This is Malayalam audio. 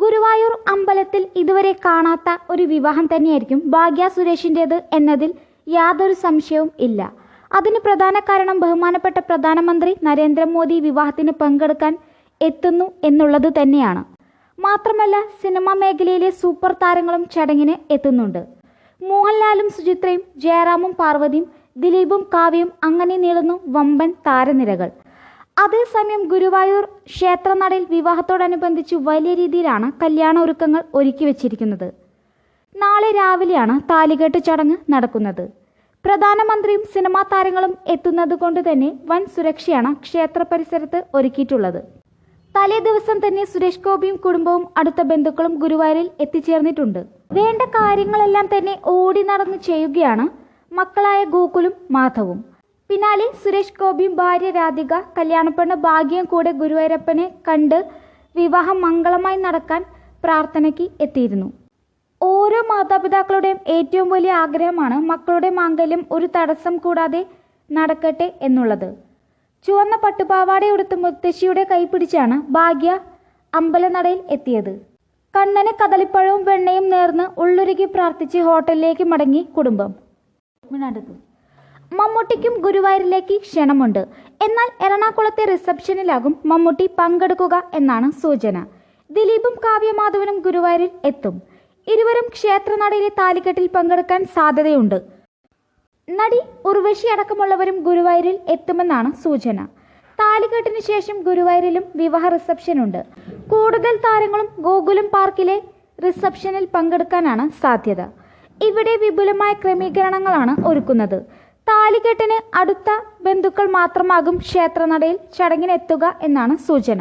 ഗുരുവായൂർ അമ്പലത്തിൽ ഇതുവരെ കാണാത്ത ഒരു വിവാഹം തന്നെയായിരിക്കും ഭാഗ്യ സുരേഷിന്റേത് എന്നതിൽ യാതൊരു സംശയവും ഇല്ല. അതിന് പ്രധാന കാരണം ബഹുമാനപ്പെട്ട പ്രധാനമന്ത്രി നരേന്ദ്രമോദി വിവാഹത്തിന് പങ്കെടുക്കാൻ എത്തുന്നു എന്നുള്ളത് തന്നെയാണ്. മാത്രമല്ല സിനിമാ മേഖലയിലെ സൂപ്പർ താരങ്ങളും ചടങ്ങിന് എത്തുന്നുണ്ട്. മോഹൻലാലും സുചിത്രയും ജയറാമും പാർവതിയും ദിലീപും കാവ്യയും അങ്ങനെ നീളുന്നു വമ്പൻ താരനിരകൾ. അതേസമയം ഗുരുവായൂർ ക്ഷേത്രനടയിൽ വിവാഹത്തോടനുബന്ധിച്ച് വലിയ രീതിയിലാണ് കല്യാണ ഒരുക്കങ്ങൾ ഒരുക്കി വച്ചിരിക്കുന്നത്. നാളെ രാവിലെയാണ് താലികെട്ട് ചടങ്ങ് നടക്കുന്നത്. പ്രധാനമന്ത്രിയും സിനിമാ താരങ്ങളും എത്തുന്നത് കൊണ്ട് തന്നെ വൻ സുരക്ഷയാണ് ക്ഷേത്ര പരിസരത്ത് ഒരുക്കിയിട്ടുള്ളത്. തലേ ദിവസം തന്നെ സുരേഷ് ഗോപിയും കുടുംബവും അടുത്ത ബന്ധുക്കളും ഗുരുവായൂരിൽ എത്തിച്ചേർന്നിട്ടുണ്ട്. വേണ്ട കാര്യങ്ങളെല്ലാം തന്നെ ഓടി നടന്ന് ചെയ്യുകയാണ് മക്കളായ ഗോകുലും മാധവും. പിന്നാലെ സുരേഷ് ഗോപിയും ഭാര്യ രാധിക കല്യാണപ്പെണ്ണ് ഭാഗ്യം കൂടെ ഗുരുവായൂരപ്പനെ കണ്ട് വിവാഹം മംഗളമായി നടക്കാൻ പ്രാർത്ഥനയ്ക്ക് എത്തിയിരുന്നു. ഓരോ മാതാപിതാക്കളുടെയും ഏറ്റവും വലിയ ആഗ്രഹമാണ് മക്കളുടെ മാംഗല്യം ഒരു തടസ്സം കൂടാതെ നടക്കട്ടെ എന്നുള്ളത്. ചുവന്ന പട്ടുപാവാടയെടുത്ത് മുത്തശ്ശിയുടെ കൈ പിടിച്ചാണ് ഭാഗ്യ അമ്പലനടയിൽ എത്തിയത്. കണ്ണന് കദളിപ്പഴവും വെണ്ണയും നേർന്ന് ഉള്ളുരുകി പ്രാർത്ഥിച്ച് ഹോട്ടലിലേക്ക് മടങ്ങി കുടുംബം. മമ്മൂട്ടിക്കും ഗുരുവായൂരിലേക്ക് ക്ഷണമുണ്ട്. എന്നാൽ എറണാകുളത്തെ റിസപ്ഷനിലാകും മമ്മൂട്ടി പങ്കെടുക്കുക എന്നാണ് സൂചന. ദിലീപും കാവ്യമാധവനും ഗുരുവായൂരിൽ എത്തും. ഇരുവരും ക്ഷേത്രനടയിലെ താലിക്കെട്ടിൽ പങ്കെടുക്കാൻ സാധ്യതയുണ്ട്. നടി ഉർവശി അടക്കമുള്ളവരും ഗുരുവായൂരിൽ എത്തുമെന്നാണ് സൂചന. താലികെട്ടിന് ശേഷം ഗുരുവായൂരിലും വിവാഹ റിസപ്ഷൻ ഉണ്ട് കൂടുതൽ താരങ്ങളും ഗോകുലം പാർക്കിലെ റിസപ്ഷനിൽ പങ്കെടുക്കാനാണ് സാധ്യത. ഇവിടെ വിപുലമായ ക്രമീകരണങ്ങളാണ് ഒരുക്കുന്നത്. താലികെട്ടിന് അടുത്ത ബന്ധുക്കൾ മാത്രമാകും ക്ഷേത്രനടയിൽ ചടങ്ങിനെത്തുക എന്നാണ് സൂചന.